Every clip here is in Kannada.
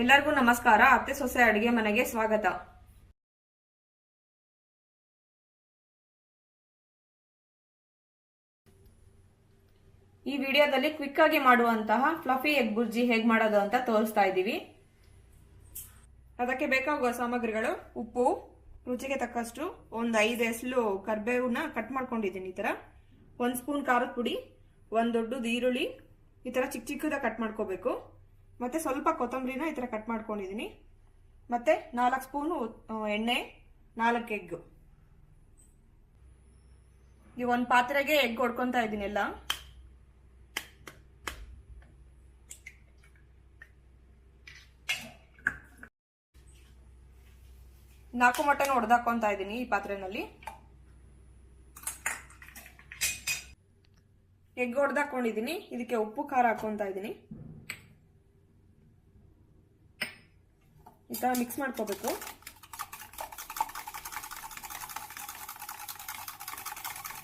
ಎಲ್ಲರಿಗೂ ನಮಸ್ಕಾರ. ಅತ್ತೆ ಸೊಸೆ ಅಡುಗೆ ಮನೆಗೆ ಸ್ವಾಗತ. ಈ ವಿಡಿಯೋದಲ್ಲಿ ಕ್ವಿಕ್ ಆಗಿ ಮಾಡುವಂತಹ ಫ್ಲಫಿ ಎಗ್ ಬುರ್ಜಿ ಹೇಗೆ ಮಾಡೋದು ಅಂತ ತೋರಿಸ್ತಾ ಇದ್ದೀವಿ. ಅದಕ್ಕೆ ಬೇಕಾಗುವ ಸಾಮಗ್ರಿಗಳು ಉಪ್ಪು, ರುಚಿಗೆ ತಕ್ಕಷ್ಟು ಒಂದು ಐದು ಎಸ್ಲು ಕರ್ಬೇವನ್ನ ಕಟ್ ಮಾಡ್ಕೊಂಡಿದ್ದೀನಿ ಈ ಥರ ಒಂದು ಸ್ಪೂನ್ ಖಾರದ ಪುಡಿ, ಒಂದು ದೊಡ್ಡದು ಈರುಳ್ಳಿ, ಈ ಥರ ಚಿಕ್ಕ ಚಿಕ್ಕದಾಗಿ ಕಟ್ ಮಾಡ್ಕೋಬೇಕು. ಮತ್ತೆ ಸ್ವಲ್ಪ ಕೊತ್ತಂಬರಿನ ಈ ಥರ ಕಟ್ ಮಾಡ್ಕೊಂಡಿದ್ದೀನಿ ಮತ್ತೆ ನಾಲ್ಕು ಸ್ಪೂನು ಎಣ್ಣೆ, ನಾಲ್ಕು ಎಗ್ ಈ ಒಂದು ಪಾತ್ರೆಗೆ ಎಗ್ ಹೊಡ್ಕೊತಾ ಇದ್ದೀನಿ ಎಲ್ಲ. ನಾಲ್ಕು ಮೊಟ್ಟೆನ ಹೊಡೆದಾಕೊಂತ ಇದ್ದೀನಿ ಈ ಪಾತ್ರೆನಲ್ಲಿ. ಎಗ್ ಹೊಡೆದಾಕೊಂಡಿದ್ದೀನಿ ಇದಕ್ಕೆ ಉಪ್ಪು, ಖಾರ ಹಾಕೊಂತ ಇದ್ದೀನಿ ಈ ಥರ ಮಿಕ್ಸ್ ಮಾಡ್ಕೋಬೇಕು.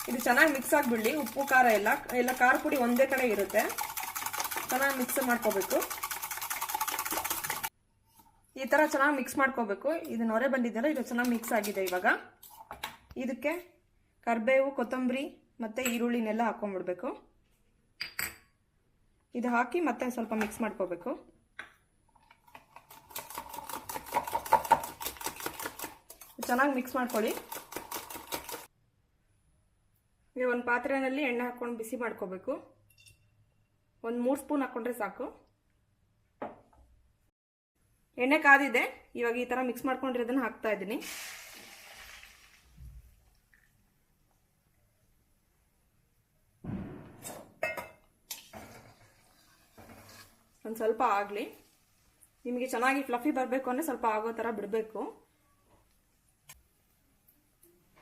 ಇದು ಚೆನ್ನಾಗಿ ಮಿಕ್ಸ್ ಆಗಿಬಿಡಲಿ, ಉಪ್ಪು, ಖಾರ ಎಲ್ಲ. ಎಲ್ಲ ಖಾರ ಪುಡಿ ಒಂದೇ ಕಡೆ ಇರುತ್ತೆ. ಚೆನ್ನಾಗಿ ಮಿಕ್ಸ್ ಮಾಡ್ಕೋಬೇಕು. ಈ ಥರ ಚೆನ್ನಾಗಿ ಮಿಕ್ಸ್ ಮಾಡ್ಕೋಬೇಕು. ಇದು ನೊರೆ ಬಂದಿದ್ದೆಲ್ಲ ಇದು ಚೆನ್ನಾಗಿ ಮಿಕ್ಸ್ ಆಗಿದೆ ಇವಾಗ. ಇದಕ್ಕೆ ಕರಿಬೇವು, ಕೊತ್ತಂಬರಿ, ಮತ್ತು ಈರುಳ್ಳಿನೆಲ್ಲ ಹಾಕೊಂಡ್ಬಿಡ್ಬೇಕು ಇದು ಹಾಕಿ ಮತ್ತೆ ಸ್ವಲ್ಪ ಮಿಕ್ಸ್ ಮಾಡ್ಕೋಬೇಕು. ಚೆನ್ನಾಗಿ ಮಿಕ್ಸ್ ಮಾಡ್ಕೊಳ್ಳಿ. ಈಗ ಒಂದು ಪಾತ್ರೆಯಲ್ಲಿ ಎಣ್ಣೆ ಹಾಕ್ಕೊಂಡು ಬಿಸಿ ಮಾಡ್ಕೋಬೇಕು. ಒಂದು ಮೂರು ಸ್ಪೂನ್ ಹಾಕ್ಕೊಂಡ್ರೆ ಸಾಕು. ಎಣ್ಣೆ ಕಾದಿದೆ, ಇವಾಗ ಈ ಥರ ಮಿಕ್ಸ್ ಮಾಡ್ಕೊಂಡಿರೋದನ್ನ ಹಾಕ್ತಾ ಇದ್ದೀನಿ. ಒಂದು ಸ್ವಲ್ಪ ಆಗಲಿ. ನಿಮಗೆ ಚೆನ್ನಾಗಿ ಫ್ಲಫಿ ಬರಬೇಕು ಅಂದರೆ ಸ್ವಲ್ಪ ಆಗೋ ಥರ ಬಿಡಬೇಕು.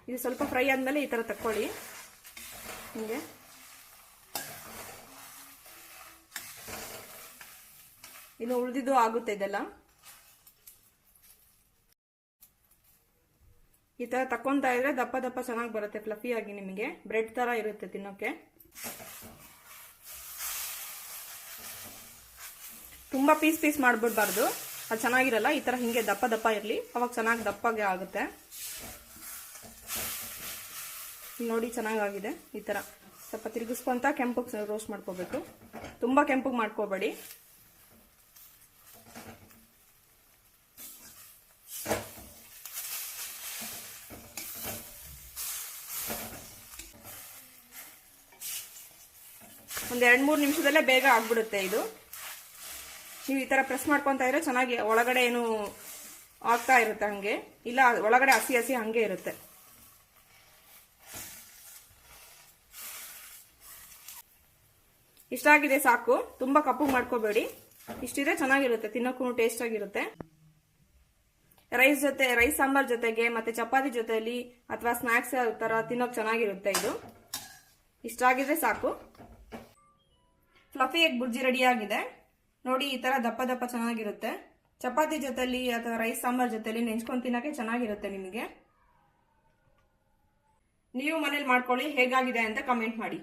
ಇದು ಸ್ವಲ್ಪ ಫ್ರೈ ಆದಮೇಲೆ ಈ ಥರ ತಕ್ಕೊಳ್ಳಿ. ಹಿಂಗೆ. ಇನ್ನು ಉಳಿದಿದ್ದು ಆಗುತ್ತೆ ಇದೆಲ್ಲ. ಈ ಥರ ತಕ್ಕೊತಾ ಇದ್ರೆ ದಪ್ಪ ದಪ್ಪ ಚೆನ್ನಾಗಿ ಬರುತ್ತೆ ಫ್ಲಫಿ ಆಗಿ ನಿಮಗೆ. ಬ್ರೆಡ್ ಥರ ಇರುತ್ತೆ ತಿನ್ನೋಕೆ. ತುಂಬ ಪೀಸ್ ಪೀಸ್ ಮಾಡ್ಬಿಡ್ಬಾರ್ದು. ಅದು ಚೆನ್ನಾಗಿರಲ್ಲ, ಈ ಥರ ಹಿಂಗೆ ದಪ್ಪ ದಪ್ಪ ಇರಲಿ. ಅವಾಗ ಚೆನ್ನಾಗಿ ದಪ್ಪಗೆ ಆಗುತ್ತೆ. ನೋಡಿ ಚೆನ್ನಾಗಾಗಿದೆ ಈ ಥರ ಸ್ವಲ್ಪ ತಿರುಗಿಸ್ಕೊಂತ ಕೆಂಪಗೆ ರೋಸ್ಟ್ ಮಾಡ್ಕೋಬೇಕು. ತುಂಬ ಕೆಂಪಗೆ ಮಾಡ್ಕೋಬೇಡಿ. ಒಂದು ಎರಡು ಮೂರು ನಿಮಿಷದಲ್ಲೇ ಬೇಗ ಆಗ್ಬಿಡುತ್ತೆ ಇದು. ನೀವು ಈ ಥರ ಪ್ರೆಸ್ ಮಾಡ್ಕೊತಾ ಇದ್ರೆ ಚೆನ್ನಾಗಿ ಒಳಗಡೆ ಏನು ಆಗ್ತಾ ಇರುತ್ತೆ ಹಂಗೆ. ಇಲ್ಲ, ಒಳಗಡೆ ಹಸಿ ಹಸಿ ಹಂಗೆ ಇರುತ್ತೆ. ಇಷ್ಟಾಗಿದೆ ಸಾಕು. ತುಂಬಾ ಕಪ್ಪು ಮಾಡ್ಕೋಬೇಡಿ. ಇಷ್ಟಿದ್ರೆ ಚೆನ್ನಾಗಿರುತ್ತೆ ತಿನ್ನೋಕ್ಕೂ ಟೇಸ್ಟ್ ಆಗಿರುತ್ತೆ. ರೈಸ್ ಜೊತೆ ರೈಸ್ ಸಾಂಬಾರ್ ಜೊತೆಗೆ ಮತ್ತೆ ಚಪಾತಿ ಜೊತೆಲಿ ಅಥವಾ ಸ್ನಾಕ್ಸ್ ತರ ತಿನ್ನೋಕ್ ಚೆನ್ನಾಗಿರುತ್ತೆ ಇದು. ಇಷ್ಟಾಗಿದ್ರೆ ಸಾಕು. ಫ್ಲಫಿ ಎಗ್ ಬುರ್ಜಿ ರೆಡಿ ಆಗಿದೆ. ನೋಡಿ ಈ ತರ ದಪ್ಪ ದಪ್ಪ ಚೆನ್ನಾಗಿರುತ್ತೆ. ಚಪಾತಿ ಜೊತೆಲಿ ಅಥವಾ ರೈಸ್ ಸಾಂಬಾರ್ ಜೊತೆಲಿ ನೆಂಚ್ಕೊಂಡು ತಿನ್ನಕ್ಕೆ ಚೆನ್ನಾಗಿರುತ್ತೆ ನಿಮಗೆ. ನೀವು ಮನೇಲಿ ಮಾಡ್ಕೊಳ್ಳಿ ಹೇಗಾಗಿದೆ ಅಂತ ಕಮೆಂಟ್ ಮಾಡಿ.